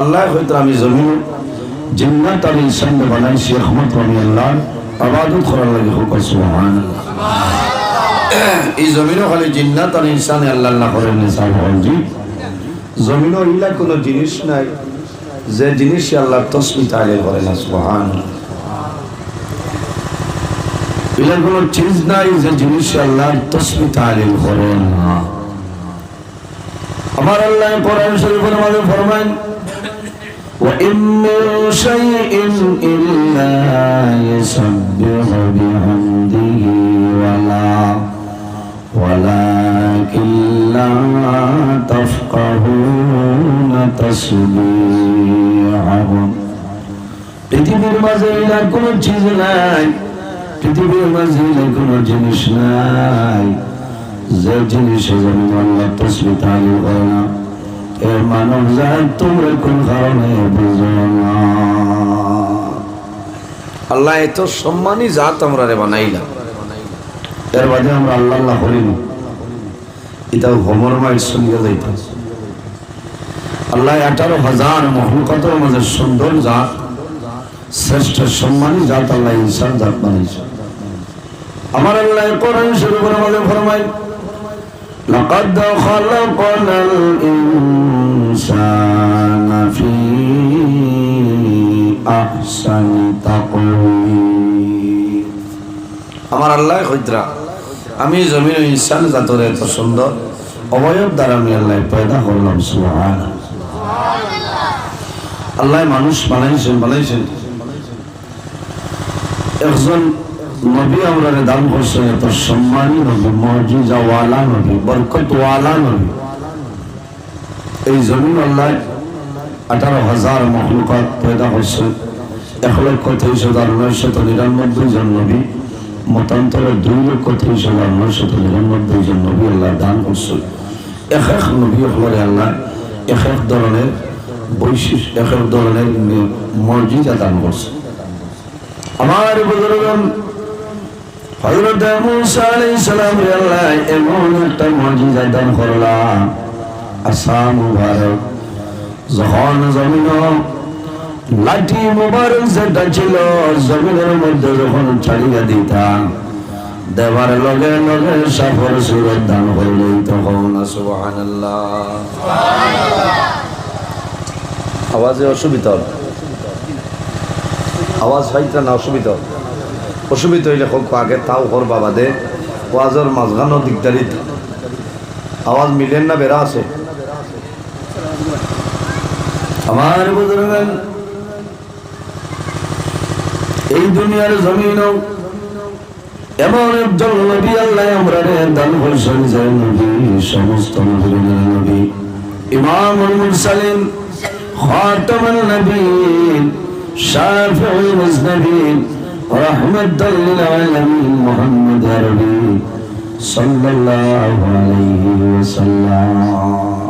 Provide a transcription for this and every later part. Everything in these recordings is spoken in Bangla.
আল্লাহ হয়তো আমি জমিন, জিন্নাত আর ইনসান বানাইছি রহমত আমি আল্লাহ, আবাদত করার লাগে হোক সুবহান এই জমিনও খালি জিন্নাত আর ইনসান আল্লাহ আল্লাহ করেন নিসাব হজি জমিনও ইলা কোনো জিনিস নাই, যে জিনিস আল্লাহ তসমি তাহলে করে না সুবহান ইলা কোনো চিজ নাই, যে জিনিস আল্লাহ তসমি তাহলে করেন না। আমার আল্লাহ শরীফের মধ্যে ফরমান وإن من شيء إلا يسبح بحمده ولا ولكن لا تفقهون تسبيحهم পৃথিবীর মাঝে এরা কোনো চিজ নাই পৃথিবীর মাঝে এরা কোনো জিনিস নাই যে জিনিসে যেমন আল্লাহ তসবি তালি করে না এ মানব যায় তোমরা কোন কারণে বুঝো না আল্লাহ এত সম্মানী জাত আমরা রে বানাইলাম এর বাদে আমরা আল্লাহ আল্লাহ করিনি এটা হোমর মায়ের সঙ্গে যাইতাম আল্লাহ আঠারো হাজার মহলকতের মাঝে সুন্দর জাত শ্রেষ্ঠ সম্মানী জাত আল্লাহ ইনসান জাত বানাইছে আমার আল্লাহ কোরআন শুরু করে আমাদের ফরমাই لقد خلقنا الإنسان في أحسن تقويم আমার আল্লাহ হইতরা আমি জমিন ও ইনসান জাতরে এত সুন্দর অবয়ব দ্বারা আমি আল্লাহ পয়দা করলাম সুবহান আল্লাহ মানুষ বানাইছেন বানাইছেন একজন নবী আমরা দান করছেন এত সম্মানী নবী মর্জিজা ওয়ালা নবী বরকত ওয়ালা নবী এই জমিন আল্লাহ আঠারো হাজার মহলুকাত পয়দা করছে। এক লক্ষ তেইশ হাজার নয়শত নিরানব্বই জন নবী, মতান্তরে দুই লক্ষ তেইশ হাজার নয়শত নিরানব্বই জন নবী আল্লাহ দান করছে। এক এক নবী হলে আল্লাহ এক এক ধরনের বৈশিষ্ট্য এক এক ধরনের মর্জিজা দান করছে। আমার বুজুর্গন হযরত মুসা আলাইহিস সালাম আল্লাহ এমন একটা মুজিজা দান করলাম। আসা মুবারক যখন জমিন লাঠি মুবারক যেটা ছিল জমিনের মধ্যে যখন ছাড়িয়ে দিতাম দেবার লগে লগে সাফর সুরত দান করলেই তখন। সুবহানাল্লাহ। আওয়াজে অসুবিধা আওয়াজ হইতে না অসুবিধা অসুবিধা হইলে হোক আগে তাও কর বাবা দে, ওয়াজর মাঝখানো দিকদারি। আওয়াজ মিলেন না, বেড়া আছে? আমার বুজুর্গান, এই দুনিয়ার জমিন এমন একজন নবী, আল্লাহ আমরা দান বলছেন যে নবী সমস্ত নবীর নবী। ইমাম মুরসালিন খাতামুন নবীন শাফিউল মুজনবীন রাহমাতুল আলামিন মুহাম্মদ আরবী সাল্লাল্লাহু আলাইহি ওয়াসাল্লাম।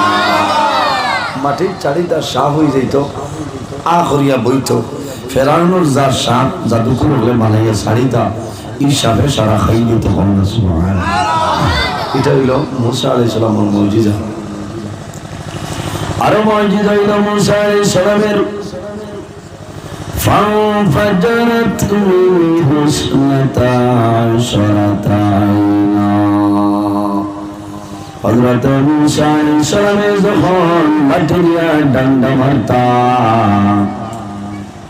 মাটির চারিটা সাপ হয়ে যাইত আ করিয়া বইত ফেরানোর যার সাপ জাদুকুর হলে বানাইয়া ছাড়িতা ই সাপে সারা খাই দিতে হবে না সুবান এটা হইল মুসা আলাইসালামর মসজিদা আরো মসজিদ হইল মুসা আলাইহিস সালামের فانفجرت منه اثنتا عشرة عينا হজরত মুসা আলাইহিস সালামের যখন লাঠিয়া ডান্ডা মারতা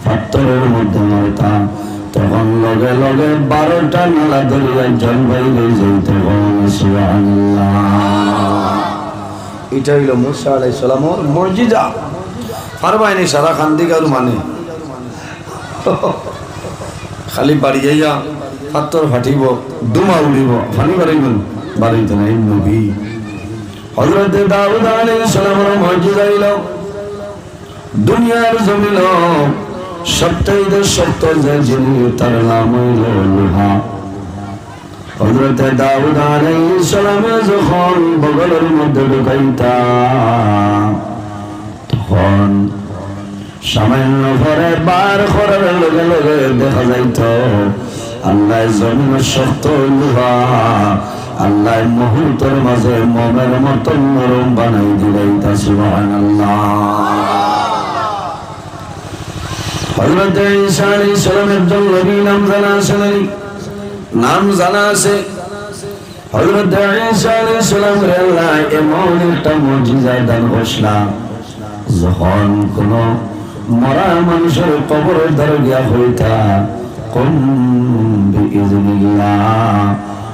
পাথরের মধ্যে মারতা, তখন লগে লগে বারোটা নালা ধরিয়া জল বাইরে সুবহানাল্লাহ। এটা হইল মুসা আলাই সালামর মসজিদা পারবাইনি সারা খান্দিকার মানে। খালি বাড়ি যাইয়া পাত্তর ফাটিব ডুমা উড়িব, ফানি বাড়িবেন বাড়িতে নাই নবী। হজরত দাউদ দুনিয়ার জমিন সপ্তাহে সত্য যে যিনি তার নাম হইল লোহা। হজরতে দাউদ যখন বগলের মধ্যে ঢুকাইতা তখন সামান্য ঘরে বার করার লগে লগে দেখা যাইত আল্লাহ জমিন শক্ত লোহা। আল্লাহ মুহূর্তের মাঝে মমের মতন নরম বানাই আলাইহিস সালামের জন্য নবী, নাম জানা আছে? নাম জানা আছে। আল্লাহ, এমন যখন কোন মরা মানুষের কবরের দ্বারা গিয়া হইতা কোন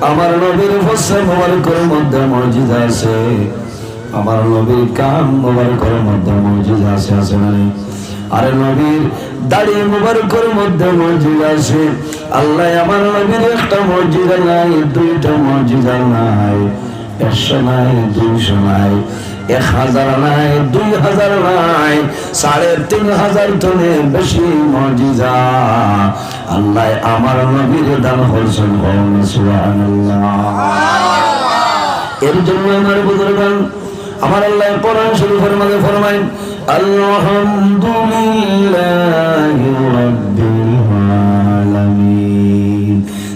আমার নবীর ফসল মোবারকের মধ্যে মসজিদ আছে। আমার নবীর কান মোবারকের মধ্যে মসজিদ আছে আছে না আরে নবীর দাড়ি মোবারকের মধ্যে মসজিদ আছে। আল্লাহ, আমার নবীর একটা মসজিদ নাই, দুইটা মসজিদ নাই। একশো নাই, দুইশো নাই। এক হাজার নাই দুই হাজার নাই সাড়ে তিন হাজার টনের বেশি মজিজা। আল্লাহ আমার নবীর দান করছেন এর জন্য আমার বুজুর্গান, আমার আল্লাহ কোরআন শরীফের মাঝে ফরমাইন আলহামদুলিল্লাহ রাব্বিল আলামিন।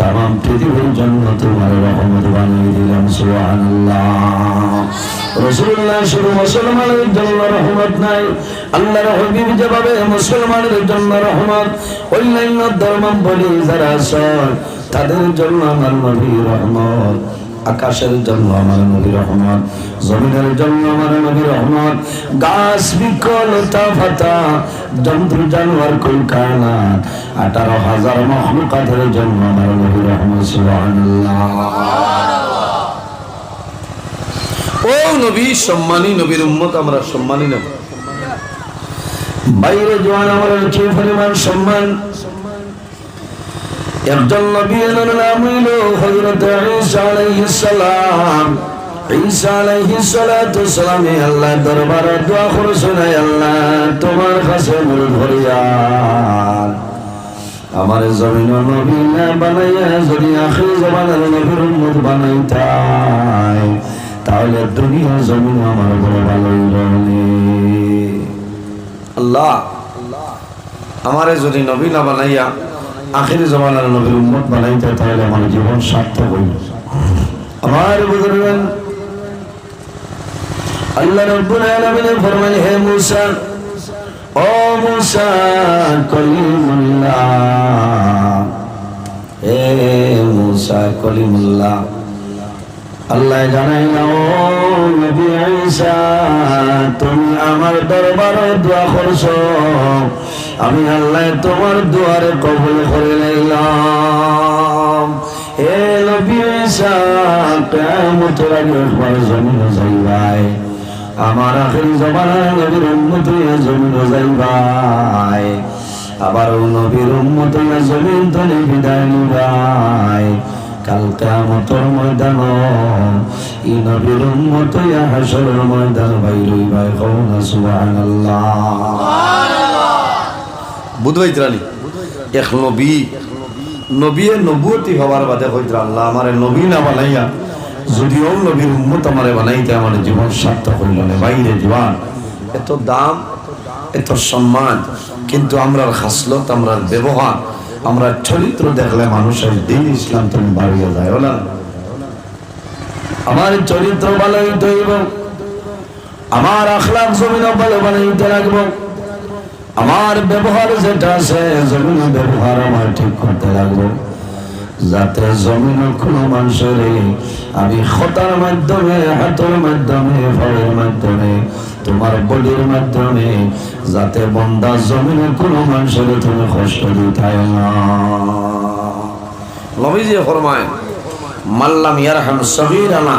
তামাম পৃথিবীর জন্য তোমার রহমত বানিয়ে দিলাম মুসলমানের জন্য রহমত অন্যান্য যারা আছেন, তাদের জন্য আমার নবী রহমত। আকাশের জন্য আমার নবী রহমত জমিনের জন্য আমার নবী রহমত গাছ বৃক্ষ লতা ফাতা জন্তু জানোয়ার কলকানা আঠারো হাজার মখলুকাতের জন্য আমার নবী রহমত সুবহানাল্লাহ। ও নবী, সম্মানী নবীর উম্মত, আমরা সম্মানী নব। বাইরে জোয়ান আমার কি পরিমাণ সম্মান। একজন নবী এর নাম হইল হযরত ঈসা আলাইহিস সালাম। ঈসা আলাইহিস সালাতু সালাম আল্লাহ দরবারে দোয়া করেছেন আল্লাহ, তোমার কাছে মুল ফরিয়াদ। আমার জমিন নবী না বানাইয়া যদি আখির জমানের নবীর উম্মত বানাইতাই, তাহলে দুনিয়া জমিন আমার বড় ভালোই রহলে আল্লাহ, আমারে যদি নবী না বানাইয়া আখির জমানার নবীর উম্মত বানাইতে তাহলে আমার জীবন সার্থক হইল। আমার বুজুর্গান আল্লাহ রব্বুল আলামিন ফরমান, হে মুসা, ও মুসা, কলিমুল্লাহ মুসা, কলিমুল্লাহ, আল্লাহ ও নবী তুমি আমার দরবারে দোয়া করছ। আমি আল্লাহ তোমার দুয়ারে কবুল করে নিলাম। হে নবী ঈসা কিয়ামতের জমিন যাইবাই আমার জমিন আবার নবীর জমিন তলে বিদায় নিবাই কাল কিয়ামতের ময়দান ই নবীর উম্মত ইয়া হাশরের ময়দান বাইরই বাই কওনা সুবহানাল্লাহ। এক নবী। নবীয়ে বাদে যদিও জীবন এত দাম, এত সম্মান, কিন্তু আমরা খাসলত আমরা ব্যবহার আমরা চরিত্র দেখলে মানুষের দিন ইসলাম তুমি বাড়িয়ে যায় না? আমার চরিত্র ভালো হইব, আমার আখলাক জমিন ভালো বানাইতে লাগবো। আমার ব্যবহার যেটা আছে, জমিন ব্যবহার আমার ঠিক করতে লাগবো। যাতে জমিন কোনো মানুষের আমি খতার মাধ্যমে, হাতের মাধ্যমে, ফলের মাধ্যমে, তোমার বডির মাধ্যমে, যাতে বন্দা জমিনে কোনো মানুষের তুমি কষ্ট দিতে না। নবীজি ফরমায় মাল্লাম ইয়ারহাম সগীরানা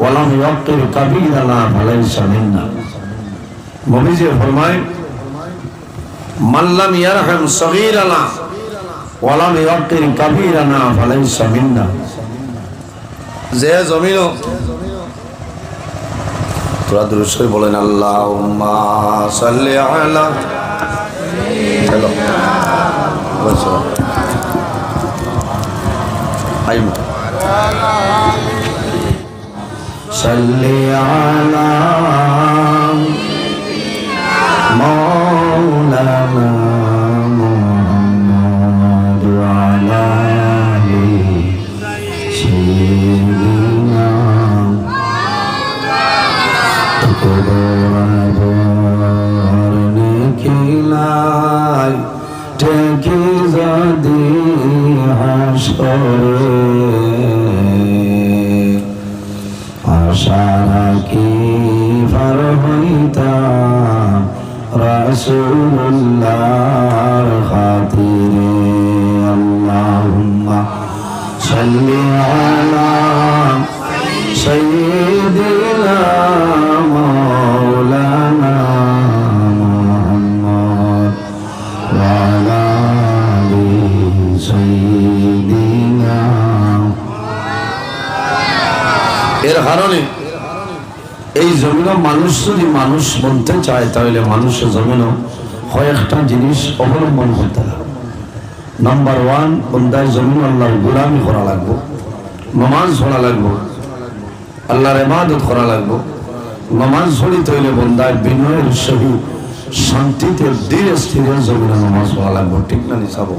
ওয়ালাম ইয়াক্কির কাবীরানা ফালাইসা মিন্না। নবীজি ফরমায় মাল্লাম ইয়ারহাম সগীরানা ওয়ালাম ইয়াগফির কাবীরানা ফালাইসা মিন্না। যে জমিন তোরা দুরুস্কই বলেন, আল্লাহুম্মা সাল্লি আলা চলো। সাল্লি আলা মা مولانا محمد وعلى آل سيدنا কিলাই টেকি যদি হাসরে আশা রাখি রাসূলুল্লাহর খাতিরে আল্লাহুম্মা সাল্লি আলা সাইয়্যিদিনা মাওলানা মুহাম্মদ ওয়া আলা আলি সাইয়্যিদিনা এর কারণে এই জমিন মানুষ যদি মানুষ বলতে চায়, তাহলে মানুষের জমিন কয়েকটা জিনিস অবলম্বন করতে হবে। নাম্বার ওয়ান বন্দায় জমিন আল্লাহর গুলামি করা লাগবো। নমাজ পড়া লাগবো। আল্লাহর এমাদত করা লাগবো। নমাজ পড়িতে হইলে বন্দায় বিনয়ের সহিত শান্তিতে ধীরে স্থিরে জমিনে নমাজ পড়া লাগবো। ঠিক না নিশাব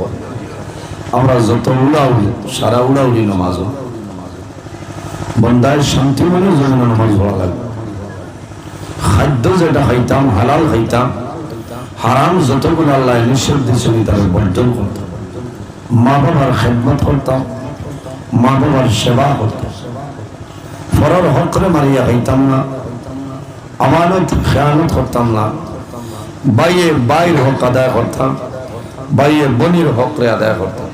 আমরা যত উড়াউড়ি সারা উড়াউড়ি নমাজও বন্দায় শান্তি মানে জমিনে নামাজ পড়া লাগবে। খাদ্য যেটা খাইতাম, হালাল খাইতাম, হারাম যতগুলো আল্লাহ নিষেধ দিয়েছেন তাকে বর্জন করতাম। মা বাবার খেদমত করতাম, মা বাবার সেবা করতাম। ফরর হকরে মারিয়া খাইতাম না, আমানত, খেয়ানত করতাম না। বাইয়ে বাইর হক আদায় করতাম, বাইয়ে বনির হকরে আদায় করতাম।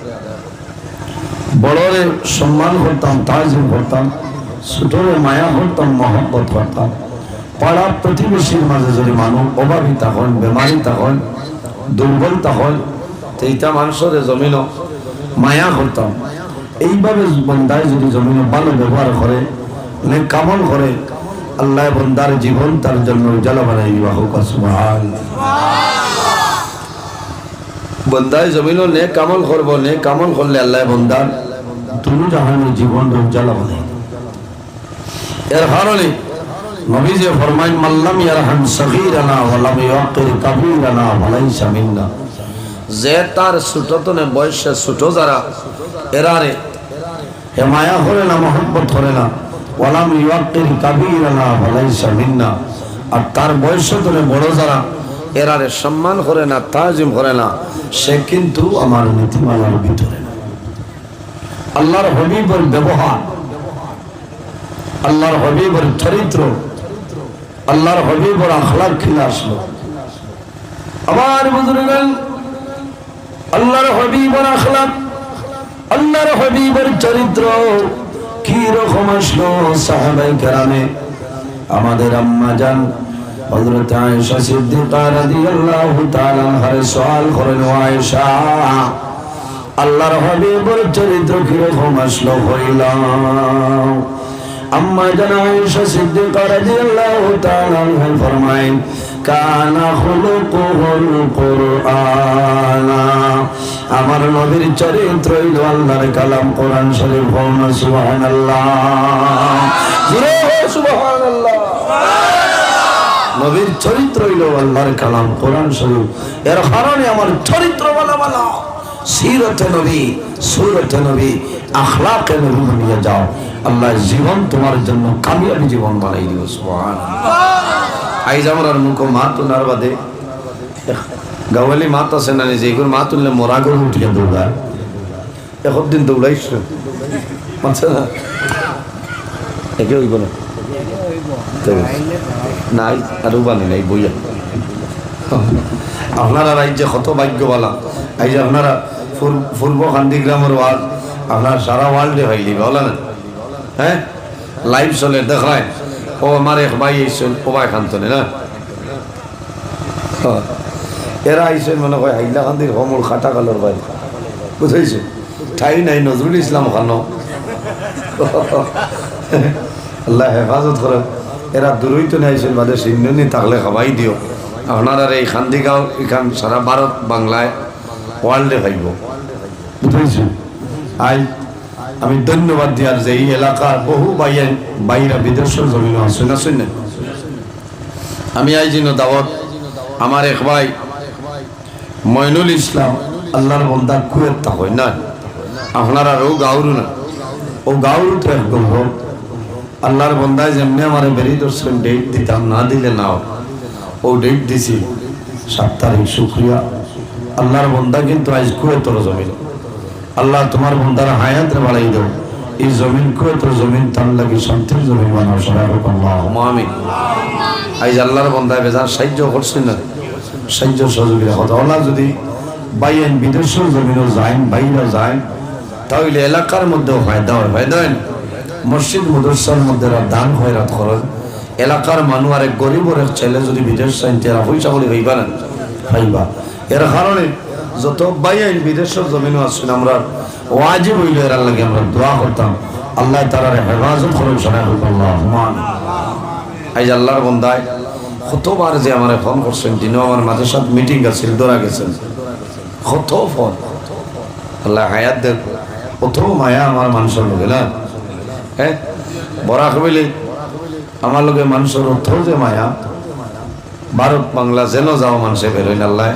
বড়রে সম্মান করতাম, তাজিম করতাম, ছোটরে মায়া করতাম, মহব্বত করতাম। পাড়া প্রতিবেশীর মাঝে যদি মানুষ অভাবী তখন বেমারি তখন দুর্বল তখন এইটা মানুষের জমিন মায়া করতাম এইভাবে বন্দায় যদি জমিন ভালো ব্যবহার করে মানে কামল করে, আল্লাহ বন্দার জীবন তার জন্য উজালা বানাই দিবা হোক, সুবহান বন্দায় জমিন নে কামল করব নে কামল করলে আল্লাহ বন্দার তুমি জাহানের জীবন উজালা বানাই। এর কারণে নবী যে ফরমাইন মাল্লাম ইয়ারহাম সগীরানা ওয়া লাম ইয়াকির কাবীরানা ফালাইসা মিন্না। যে তার ছোটতনে বয়সে ছোট যারা এরারে হে মায়া করে না, মহব্বত করে না ওয়ালাম ইয়াকির কাবীরানা ফালাইসা মিন্না। আর তার বয়স ধরে বড় যারা এরারে সম্মান করে না, তাজিম করে না, সে কিন্তু আমার নীতিমালার ভিতরে না। আল্লাহর হবিবের ব্যবহার, আল্লাহর হবিবের চরিত্র আল্লাহর হবিবের আখলাক খিলে আসলো। আমার বুজুর্গান আল্লাহর হবিবের আখলাক, আল্লাহর হবিবের চরিত্র কি রকম আসলো সাহাবাই কেরামে? আমাদের আম্মা জান, হযরত আয়েশা সিদ্দিকা রাদিয়াল্লাহু তাআলা আনহার সওয়াল করেন আয়েশা, আল্লাহর হাবিবের চরিত্র কি রকম আসলো হইলাম আম্মা জান আয়েশা সিদ্দিকা রাদিয়াল্লাহু তাআলা আনহা ফরমায় কানা খুলুকুহুল কুরআনা। আমার নবীর চরিত্র হইল আল্লাহর কালাম, কোরআন শরীফ হন সুবহানাল্লাহ। জোরে সুবহানাল্লাহ। নবীর চরিত্র হইল আল্লাহর কালাম, কোরআন শরীফ। এর কারণে আমার চরিত্র বলা বলা সিরতে নবী, সুরতে নবী, আখলাকে নবী বানিয়ে যাও। আল্লাহ জীবন তোমার জন্য কামিয়াবি জীবন বানাই দিও সুবহান আইজ আমার মুখ মা তোলার বাদে, গাওয়ালি মাত আছে না নিজে এগুলো মা তুললে মরা রাগর উঠিয়ে দৌড়া এখন দিন দৌড়াইছ। মানছে না? একে হইব না? নাই, আর বানি নাই বইয়া। আপনারা রাজ্যে কত ভাগ্যবালা এই যে আপনারা পূর্ব- কান্দি গ্রামের ওয়ার্ড, আপনারা সারা ওয়ার্ল্ডে হইলি বলা না হ্যাঁ? লাইভ চলে, দেখায়। ও আমার এক ভাই ও ভাই খান্তনে, না? হ্যাঁ। এরা আইসেন মনে হয় হাইলাকান্দির হমুল খাটা কালোর ভাই। বুঝাইছে? ঠাই নাই, নজরুল ইসলাম খানো। আল্লাহ হেফাজত করেন। এরা দূরই তো নাইছেন বাদে সিন্নি থাকলে খাবাই দিও। আপনারা এই খান্দিগাঁও এখান সারা ভারত, বাংলায় ওয়ার্ল্ডে ভাইব। বুঝেছি আই আমি ধন্যবাদ দিয়ার যে এই এলাকার বহু বাইরে বাইরা বিদেশের জমিন আছে শুনে শুনে আমি আই জিনো দাওয়াত আমার এক ভাই মইনুল ইসলাম আল্লাহর বন্দা কুয়েত তা হয় না। আপনারা রোগ গাউরু না। ও গাউর তো একদম হোক আল্লাহর বন্দায় যেমনি আমার বেরি দর্শন ডেট দিতাম, না দিলে নাও। ও ডেট দিছি। সাত তারিখ, শুক্রিয়া। আল্লাহর বন্দা কিন্তু আজ কুয়েতর জমিন। আল্লাহ তোমার বন্দার হায়াত বাড়াই দাও। এই জমিন কুয়েতর জমিন তার লাগি শান্তির জমিন সবাই আমি আইজ আল্লাহর বন্ধায় বেজার সাহায্য করছেন না। সাহায্য সহযোগিতা কথা আল্লাহ যদি বাইন বিদেশের জমিনও যায় বাইরে যায় তাহলে এলাকার মধ্যেও ফায়দা হয়। ফায়দা হয় মসজিদ মুদরসার মধ্যে দান খয়রাত খরচ এলাকার মানুষ আর এক গরিবর এক ছেলে যদি বিদেশ চাইন তারা পয়সা করে হইবা না? খাইবা এর কারণে যত বাই আইন বিদেশের জমিনও আছেন আমরা ওয়াজিব হইল এর লাগে আমরা দোয়া করতাম। আল্লাহ তারার হেফাজত করুন আল্লাহ আইজ আল্লাহর বন্ধায় কতবার যে আমার ফোন করছেন দিনও আমার মাঝে সাথে মিটিং আছিল দৌড়া গেছেন। কত ফোন আল্লাহ হায়াত দেখ কত মায়া আমার মানুষের লোকে না? হ্যাঁ বরা কবিলে আমার লোকে মানুষের অর্থ যে মায়া, ভারত বাংলা যেন যাও মানুষে বেরোয় আল্লাহ।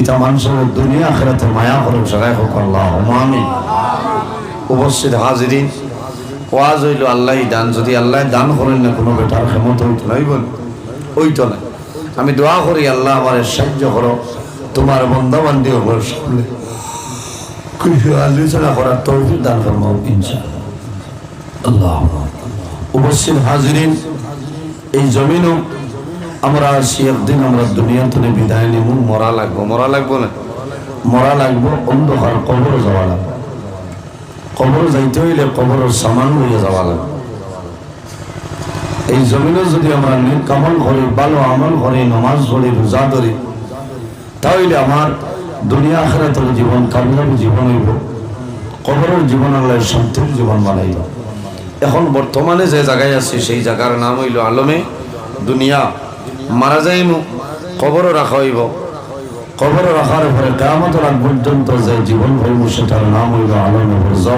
এটা মানুষের দুনিয়া আখেরাতে মায়া করুন সবাই হোক আল্লাহ। আমি উপস্থিত হাজিরি ওয়াজ হইল আল্লাহ দান। যদি আল্লাহ দান করেন না কোনো বেটার ক্ষমত হইতো নই বল। ওই তো না আমি দোয়া করি আল্লাহ আমার সাহায্য করো। তোমার বন্ধা বান্ধি ওপর সামনে। আলোচনা করার তৌফিক দান করব ইনশাআল্লাহ। আল্লাহ উপস্থিত হাজিরিন এই জমিনও আমরা আছি একদিন আমরা দুনিয়া থেকে বিদায় নিব মরা লাগবো। মরা লাগবো না? মরা লাগবো অন্ধকার কবর যাওয়া লাগবে। কবর যাইতে হইলে কবরের সামান লইয়া যাওয়া লাগবে। এই জমিনে যদি আমরা নিক আমল করি ভালো আমল করি নমাজ পড়ি রোজা ধরি তাহলে আমার দুনিয়া আখেরাতের জীবন কামিয়াবি জীবন হইব। কবরের জীবন আল্লাহ শান্তির জীবন বানাইব। এখন বর্তমানে যে জায়গায় আছি, সেই জায়গার নাম হইল আলমে দুনিয়া। মারা যাইমু। কবরও রাখা হইব। কবর রাখার পরে কামতের আগ পর্যন্ত যে জীবন হইব সেটার নাম হইল আলমে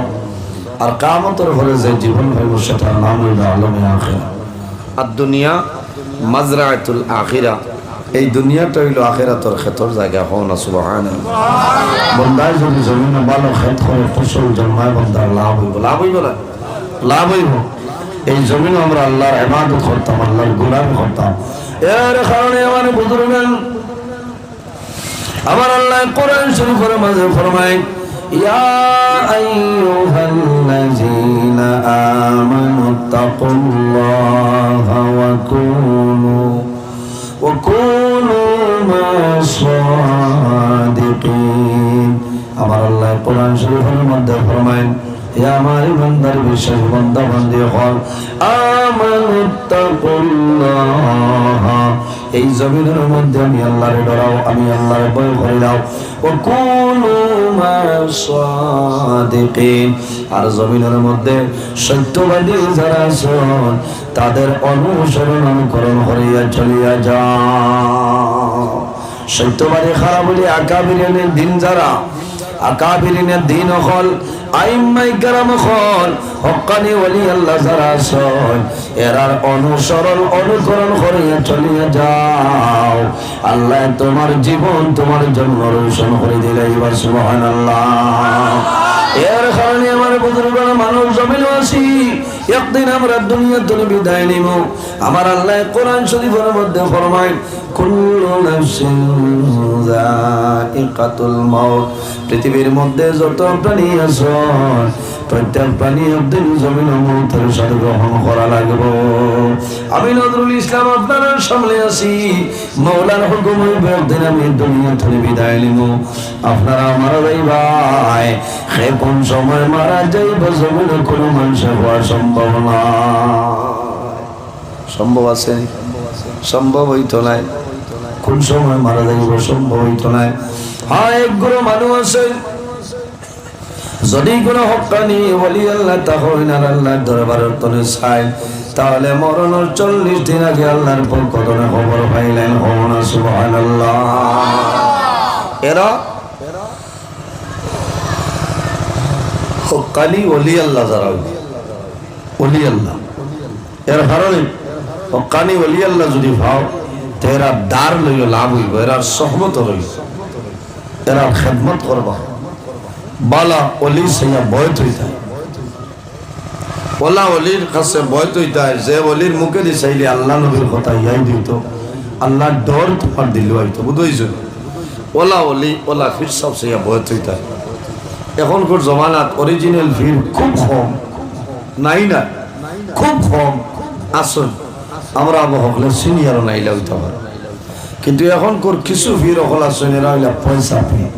আর কামতের পরে যে জীবন হইব সেটার নাম হইল আলমে আখেরা। আর দুনিয়া মাজরাতুল আখিরা। এই দুনিয়াটা হইল আখিরাতর ক্ষেতর জায়গা হন সুবহান বন্দায় যদি জমিনে ভালো খেত করে ফসল জন্মায় বন্দার লাভ হইব। লাভ হইব না? লাভ হইব। এই জমিন আমরা আল্লাহর ইবাদত করতাম, আল্লাহর গুলাম করতাম। এর কারণে আমার বুজুর্গান আমার আল্লাহ কোরআন শরীফের মাঝে ফরমায়, ইয়া আইয়ুহাল্লাযীনা আমানু ওয়া কুনু ওয়া কুনু মা'আস-সাদিকিন আমার আল্লাহ কোরআন শরীফের মধ্যে ফরমায় আমার ইমানদার বিশ্বাস বন্ধা বন্ধি হল আমানুত্তাকুল্লাহ। এই জমিনের মধ্যে আমি আল্লাহরে ডরাও, আমি আল্লাহরে ভয় করে দাও। ও কুনু আর জমিনের মধ্যে সত্যবাদী যারা আছেন, তাদের অনুসরণ অনুকরণ করিয়া চলিয়া যাও। সত্যবাদী খারাপ বলে আকাবিরের দিন যারা আকাবিরিনের দিন হল আল্লাহ যাও। আল্লাহ তোমার জীবন তোমার জন্ম রোশন করে দিলে এবার আল্লাহ এর কারণে আমার বুজুর্গ মানুষ জমিন আসি একদিন আমরা দুনিয়া তুমি বিদায় নিব। আমার আল্লাহ কোরআন শরীফের মধ্যে ফরমায় পৃথিবীর মধ্যে যত প্রাণী আছে প্রত্যেক প্রাণী একদিন জমিন মৌতের সাথে গ্রহণ করা লাগবে। আমি নজরুল ইসলাম আপনার সামনে আছি। মৌলার হুকুম হইবে আমি দুনিয়া থেকে বিদায় নিব। আপনারা আমার ভাই ভাই। সে কোন সময় মারা যাইব জমিনে কোনো মানুষের হওয়া সম্ভব না সম্ভব আছে সম্ভব হইতো নাই। কোন সময় মারা যাইব সম্ভব হইতো নাই। হ্যাঁ একগুলো মানুষ আছে। যদি কোনো হকানি বলি আল্লাহ, তাহলে আল্লাহর দরবারের তলে চাই তাহলে মরণের চল্লিশ দিন আগে আল্লাহর পক্ষতনে খবর পাইলেন হওনা সুবহান এরা হকানি অলি আল্লাহ যারা অলি আল্লাহ। এর কারণে হকানি অলি আল্লাহ যদি ভাও, তো এরা দার লইল, লাভ হইব এরা সহমত রইল। এরা খেদমত করবা। বালা অলি সেয়া বয়ত হইতা ওলা অলির কাছে বয়ত হইতা যে অলির মুখে দি চাইলে আল্লাহ নবীর কথা ইয়াই দিত। আল্লাহ ডর তোমার দিল হইতো বুঝইছো ওলা অলি ওলা ফির সব সেয়া বয়ত হইতা এখনকার জমানাত অরিজিনাল ফির খুব কম। নাই না? খুব কম। আসুন আমরা আবু হকলে সিনিয়র নাইলে হইতে পারে। কিন্তু এখনকার কিছু ফির হকল আসুন এরা হইলা পয়সা হয়,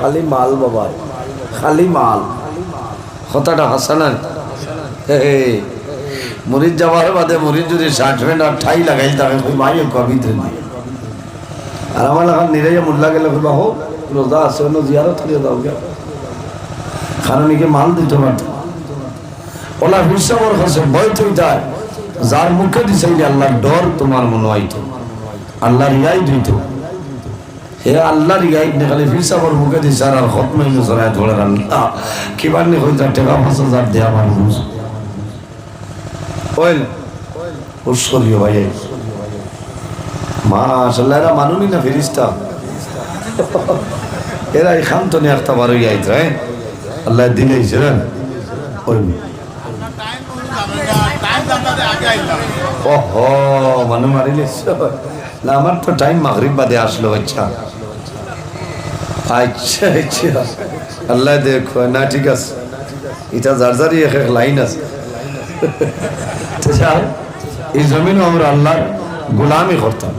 খালি মাল বাবা খালি মাল। কথাটা হাসানান মরিদ যাওয়ার বাদে মরিদ যদি শার্ট প্যান্ট আর ঠাই লাগাই তাকে মাই কবিতে নেই আর আমার এখন নিরাইয়া মুল্লা গেলে কইবা হোক রোজা আছে, অন্য জিয়ারত করিয়ে দাও গে। কারণ একে মাল দিতে পারত। ওলা বিশ্বামর কাছে ভয় তুই যায়। যার মুখে দিছে আল্লাহর ডর তোমার মনে হইতো আল্লাহর ইয়াই দিত। হে আল্লাহর গাইড নে খালি ফিসাবর মুখে দি সার আর খত মাইন ধরে আল্লাহ কিবার নি হইতা টাকা পাঁচ হাজার দেয়া মানুষ ওই উৎসর্গীয় ভাই মাশাল্লাহ এরা মানুনি না ফিরিস্তা। এরা এখান তো নিয়ে একটা বারোই আইত রে আল্লাহ দিলেইছে রে ওই ওহ মানু মারিলে না, আমার তো টাইম মাগরিব বাদে আসলো আচ্ছা আচ্ছা আচ্ছা। আল্লাহ দেখো, না, ঠিক আছে। এটা যার যারই এক এক লাইন আছে। এই জমিনও আমরা আল্লাহর গোলামি করতাম।